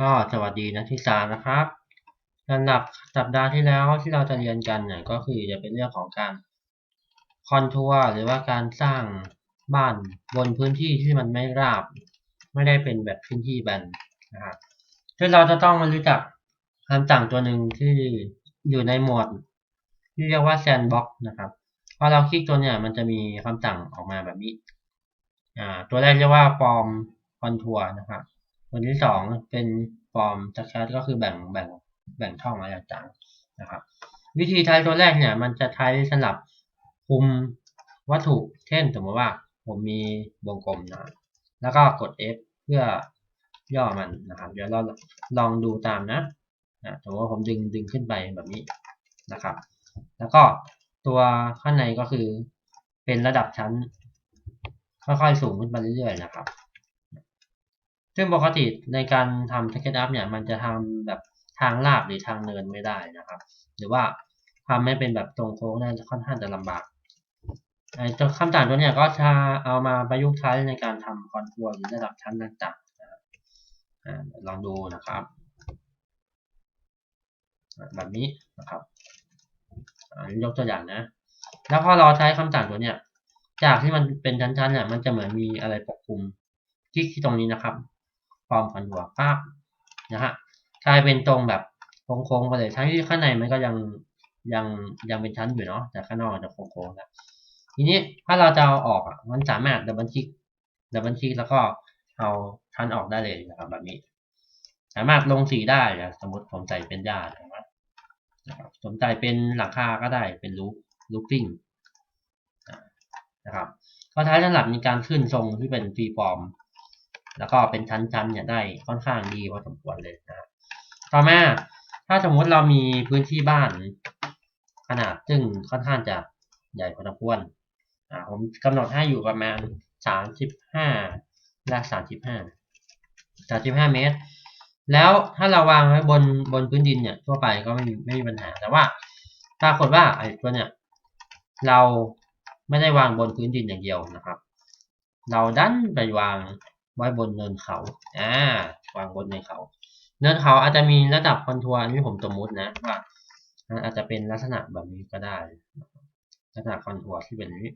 ก็สวัสดีนักศึกษานะครับสำหรับสัปดาห์ที่แล้วที่เราจะเรียนกันเนี่ยก็คือจะเป็นเรื่องของการคอนทัวร์หรือว่าการสร้างบ้านบนพื้นที่ที่มันไม่ราบ ไม่ได้เป็นแบบพื้นที่แบนนะครับซึ่งเราจะต้องมารู้จักคำสั่งตัวหนึ่งที่อยู่ในหมวด ที่เรียกว่า sandbox นะครับพอเราคลิกตัวเนี่ยมันจะมีคำสั่งออกมาแบบนี้ อ่า ตัวแรกเรียกว่า form contour นะครับ ตัวที่สองเป็นฟอร์มสแคทก็คือแบ่งแบ่งแบ่งช่องอะไรต่างๆนะครับ วิธีใช้ตัวแรกเนี่ย มันจะใช้สำหรับคุมวัตถุ เช่นสมมติว่าผมมีวงกลมนะแล้วก็กด F เพื่อย่อมันนะครับ เดี๋ยวเราลองดูตามนะนะสมมติว่าผมดึงดึงขึ้นไปแบบนี้นะครับ แล้วก็ตัวข้างในก็คือเป็นระดับชั้น ค่อยๆสูงขึ้นไปเรื่อยๆนะครับ ซึ่งปกติในการทำ Ticket Up เนี่ยมันจะทำแบบทางลาบหรือทางเนินไม่ได้นะครับ หรือว่าทำไม่เป็นแบบตรงโค้งน่าจะค่อนข้างจะลำบากไอ้ตัวคำสั่งตัวเนี้ยก็จะเอามาประยุกต์ใช้ในการทำคอนทัวร์หรือระดับชั้นต่างๆนะครับลองดูนะครับ แบบนี้นะครับยกตัวอย่างนะ แล้วพอเราใช้คำสั่งตัวเนี้ยจากที่มันเป็นชั้นๆเนี่ยมันจะเหมือนมีอะไรปกคลุมที่ตรงนี้นะครับ ฟอร์มคอนทัวร์ภาพนะฮะกลายเป็นตรงแบบโค้งๆไปเลยทั้งที่ข้างในมันก็ยังยังยังเป็นชั้นอยู่เนาะแต่ข้างนอกจะโค้งๆแล้วทีนี้ถ้าเราจะเอาออกอะมันสามารถดับเบิลคลิกดับเบิลคลิกแล้วก็เอาชั้นออกได้เลยนะครับแบบนี้ สามารถลงสีได้นะสมมติผมใส่เป็นหญ้านะครับสนใจเป็นหลังคาก็ได้เป็นลูลูฟิ้งนะครับก็ท้ายสำหรับมีการขึ้นทรงที่เป็นฟรีฟอร์ม แล้วก็เป็นชั้นๆเนี่ยได้ค่อนข้างดีพอสมควรเลยนะต่อมาถ้าสมมติเรามีพื้นที่บ้านขนาดซึ่งค่อนข้างจะใหญ่พอสมควรอ่าผมกำหนดให้อยู่ประมาณสามสิบห้าและสามสิบห้าสามสิบห้าเมตร แล้วถ้าเราวางไว้บนบนพื้นดินเนี่ยทั่วไปก็ไม่ไม่มีปัญหา แต่ว่าปรากฏว่าไอ้ตัวเนี่ยเราไม่ได้วางบนพื้นดินอย่างเดียวนะครับ เราดันไปวาง ไว้บนเนินเขา อ่า วางบนเนินเขา เนินเขาอาจจะมีระดับคอนทัวร์นี่ผมสมมตินะว่าอาจจะเป็นลักษณะแบบนี้ก็ได้ ลักษณะคอนทัวร์ที่เป็นนี้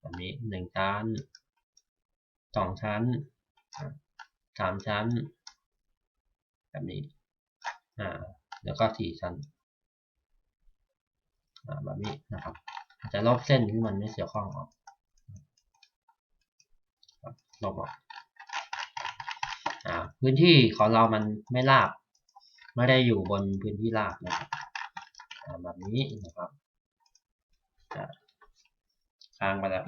แบบนี้หนึ่งชั้นสองชั้นสามชั้น แบบนี้ อ่า แล้วก็สี่ชั้น อ่า แบบนี้นะครับจะลบเส้นที่มันไม่เกี่ยวข้องออกลบออก พื้นที่ของเรามันไม่ราบ ไม่ได้อยู่บนพื้นที่ราบนะครับแบบนี้นะครับค้างไปแล้ว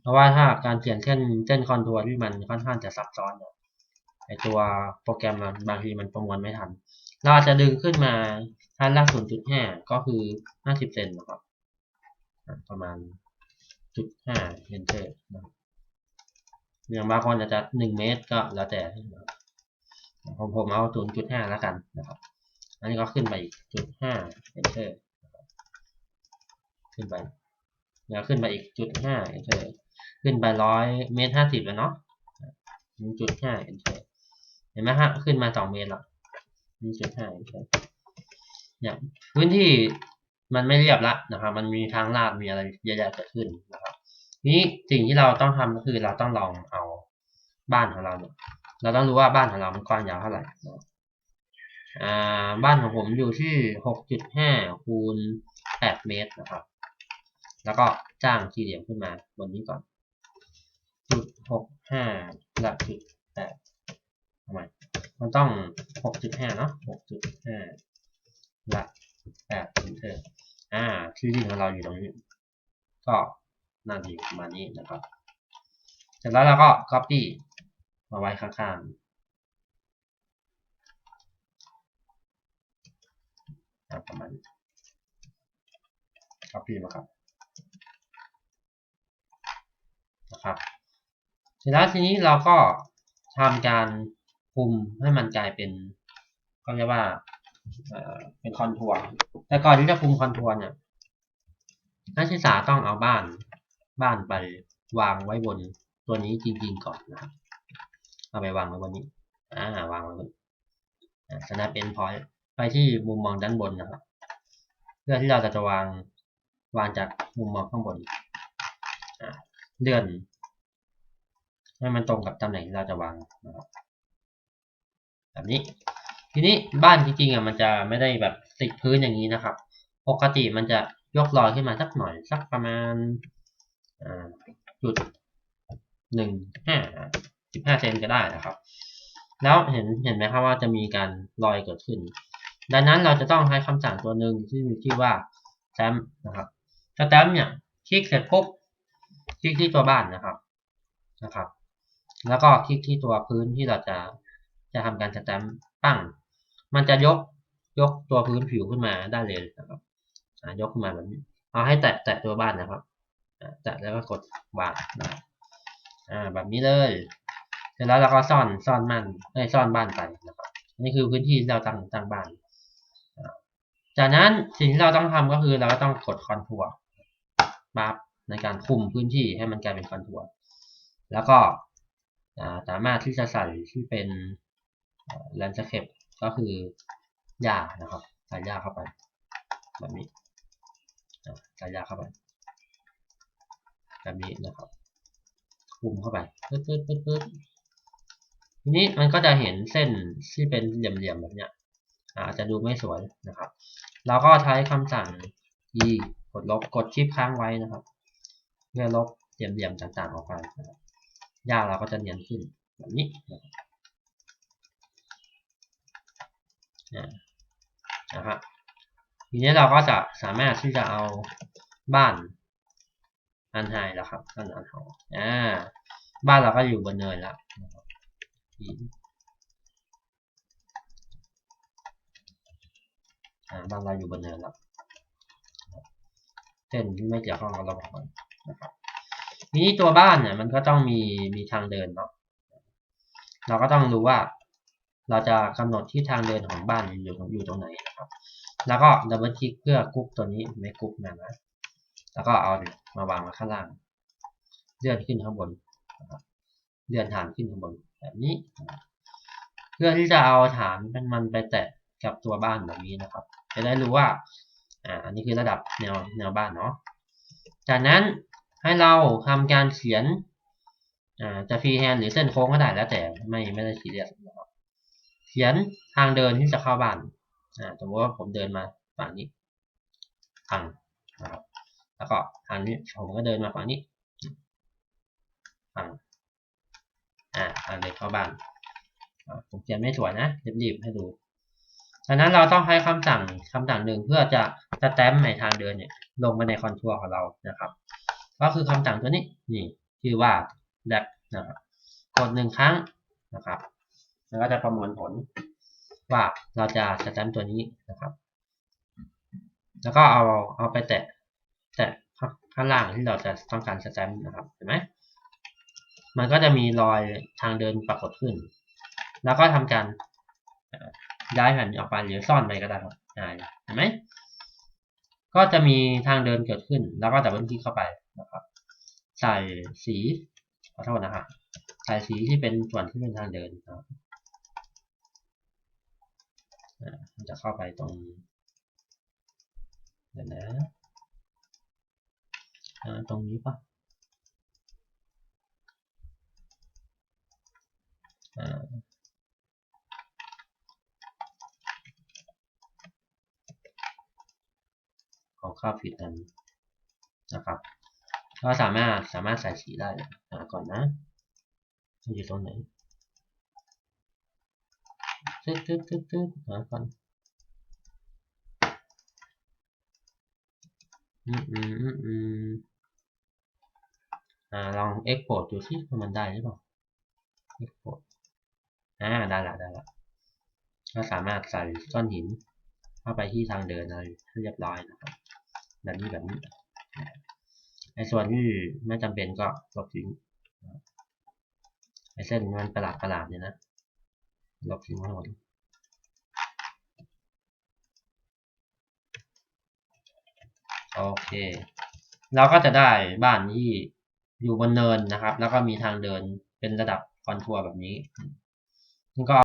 เพราะว่าถ้าการเขียนเส้นเส้นคอนทัวร์ที่มันค่อนข้างจะซับซ้อนเนี่ยไอตัวโปรแกรมบางทีมันประมวลไม่ทัน เราจะดึงขึ้นมาชั้นละ0.5 ก็คือ 50 เซนนะครับ ประมาณจุดห้าเอนเตอร์นะครับ อย่างบางคนอาจจะหนึ่งเมตรก็แล้วแต่ผมผมเอาศูนย์จุดห้าแล้วกันนะครับ อันนี้ก็ขึ้นไปอีกจุดห้าเอนเตอร์ขึ้นไปแล้วขึ้นไปอีกจุดห้าเอนเตอร์ขึ้นไปร้อยเมตรห้าสิบแล้วเนาะหนึ่งจุดห้าเอนเตอร์เห็นไหมฮะขึ้นมาสองเมตรล้วหนึ่งจุดห้าเอนเตอร์เนี่ยพื้นที่มันไม่เรียบละนะครับ มันมีทางลาดมีอะไรเยอะแยะเกิดขึ้นนะครับ นี้สิ่งที่เราต้องทำก็คือเราต้องลองเอาบ้านของเราเนี่ยเราต้องรู้ว่าบ้านของเรามันกว้างยาวเท่าไหร่บ้านของผมอยู่ที่หกจุดห้าคูณแปดเมตรนะครับ แล้วก็จ้างที่เหลี่ยมขึ้นมาบนนี้ก่อนจุดหกห้าละจุดแปดทำไมมันต้องหกจุดห้าเนาะหกจุดห้าละแปดเอนเตอร์อ่าที่ดินของเราอยู่ตรงนี้ ก็ น่าจะอยู่ประมาณนี้นะครับ เสร็จแล้วเราก็ copy มาไว้ข้างๆประมาณนี้ copy มาครับนะครับเสร็จแล้วทีนี้เราก็ทำการคุมให้มันกลายเป็นก็เรียกว่าเป็นคอนทัวร์แต่ก่อนที่จะคุมคอนทัวร์เนี่ยนักศึกษาต้องเอาบ้าน บ้านไปวางไว้บนตัวนี้จริง ๆ ก่อนนะครับ เอาไปวางไว้บนนี้ อ่าวางไว้บนอ่า snap end point ไปที่มุมมองด้านบนนะครับ เพื่อที่เราจะวางวางจากมุมมองข้างบนเลื่อนให้มันตรงกับตำแหน่งที่เราจะวางนะครับแบบนี้ ทีนี้บ้านจริงๆอะมันจะไม่ได้แบบติดพื้นอย่างนี้นะครับ ปกติมันจะยกลอยขึ้นมาสักหน่อยสักประมาณ จุดหนึ่งห้าสิบห้าเซนก็ได้นะครับ แล้วเห็นเห็นไหมครับว่าจะมีการลอยเกิดขึ้น ดังนั้นเราจะต้องใช้คำสั่งตัวหนึ่งที่มีชื่อว่า stamp นะครับสแตมเนี่ยคลิกเสร็จปุ๊บคลิกที่ตัวบ้านนะครับนะครับ แล้วก็คลิกที่ตัวพื้นที่เราจะจะทำการสแตมปั้ง มันจะยกยกตัวพื้นผิวขึ้นมาได้เลยนะครับยกขึ้นมาแบบนี้เอาให้แตะแตะตัวบ้านนะครับ อ่าแตะแล้วก็กดวางนะอ่าแบบนี้เลยเสร็จแล้วเราก็ซ่อนซ่อนมันได้ซ่อนบ้านไปนะครับนี่คือพื้นที่ที่เราตั้งตั้งบ้าน จากนั้นสิ่งที่เราต้องทำก็คือเราก็ต้องกดคอนทัวร์มาในการคุมพื้นที่ให้มันกลายเป็นคอนทัวร์แล้วก็สามารถที่จะใส่ที่เป็นแลนด์สเคปก็คือหญ้านะครับใส่หญ้าเข้าไปแบบนี้ใส่หญ้าเข้าไป แบบนี้นะครับคุมเข้าไปปึ๊ดปึ๊ดปึ๊ดปึ๊ดทีนี้มันก็จะเห็นเส้นที่เป็นเหลี่ยมๆแบบเนี้ยอาจจะดูไม่สวยนะครับ เราก็ใช้คำสั่ง e กดลบกดชิปค้างไว้นะครับ เพื่อลบเหลี่ยมๆต่างๆออกไปนะครับหญ้าเราก็จะเนียนขึ้นแบบนี้นะครับนะครับทีนี้เราก็จะสามารถที่จะเอาบ้าน อันไฮแล้วครับอันอันหออ่าบ้านเราก็อยู่บนเนินแล้วนะบอ่าบ้านเราอยู่บนเนินแล้วเส้นไม่เกี่ยวข้องกับระบบนะครับทีนี้ตัวบ้านเนี่ยมันก็ต้องมีมีทางเดินเนาะเราก็ต้องรู้ว่า เราจะกำหนดที่ทางเดินของบ้านอยู่อยู่ตรงไหนนะครับ แล้วก็ดับเบิลคลิกเพื่อกรุ๊ปตัวนี้ในกรุ๊ปนะนะ แล้วก็เอามาวางไว้ข้างล่าง เลื่อนขึ้นข้างบนนะครับเลื่อนฐานขึ้นข้างบนแบบนี้ เพื่อที่จะเอาฐานเป็นมันไปแตะกับตัวบ้านแบบนี้นะครับ จะได้รู้ว่าอ่าอันนี้คือระดับแนวแนวบ้านเนาะจากนั้นให้เราทำการเขียนอ่าจะฟรีแฮนด์หรือเส้นโค้งก็ได้แล้วแต่ไม่ไม่ได้ซีเรียสนะครับเขียนทางเดินที่จะเข้าบ้านอ่าสมมติว่าผมเดินมาฝั่งนี้ทางนะครับ แล้วก็ทางนี้ผมก็เดินมาฝั่งนี้ฝั่งอ่าทางเดินเข้าบ้านผมเขียนไม่สวยนะรีบๆให้ดูดังนั้นเราต้องให้คำสั่งคำสั่งหนึ่งเพื่อจะสแตมป์ในทางเดินเนี่ยลงมาในคอนทัวร์ของเรานะครับ ก็คือคำสั่งตัวนี้นี่ชื่อว่า that นะครับกดหนึ่งครั้งนะครับแล้วก็จะประมวลผลว่าเราจะสแตมป์ตัวนี้นะครับ แล้วก็เอาเอาไปแตะ ข้างล่างที่เราจะต้องการสแตมป์นะครับเห็นไหมมันก็จะมีรอยทางเดินปรากฏขึ้น แล้วก็ทำการย้ายแผ่นออกไปหรือซ่อนไปก็ได้ครับเห็นไหมก็จะมีทางเดินเกิดขึ้น แล้วก็ดับเบิลคลิกเข้าไปนะครับ ใส่สีขอโทษนะครับใส่สีที่เป็นส่วนที่เป็นทางเดินนะครับจะเข้าไปตรงเดี๋ยวนะ ตรงนี้ปะของข้าผิดนั้นนะครับก็สามารถสามารถใส่สีได้ก่อนนะอยู่ตรงไหนตึ๊ดตึ๊ดตึ๊ดตึ๊ดหาก่อนอืมอืมอืม อ่าลอง export ดูสิว่ามันได้หรือเปล่า export อ่าได้ละได้ละก็สามารถใส่ก้อนหินเข้าไปที่ทางเดินอะไรให้เรียบร้อยนะครับแบบนี้แบบนี้ในส่วนที่ไม่จำเป็นก็ลบทิ้งไอเส้นมันประหลาดประหลาดเนี่ยนะลบทิ้งทั้งหมดโอเค เราก็จะได้บ้านที่ อยู่บนเนินนะครับ แล้วก็มีทางเดินเป็นระดับคอนทัวร์แบบนี้ก็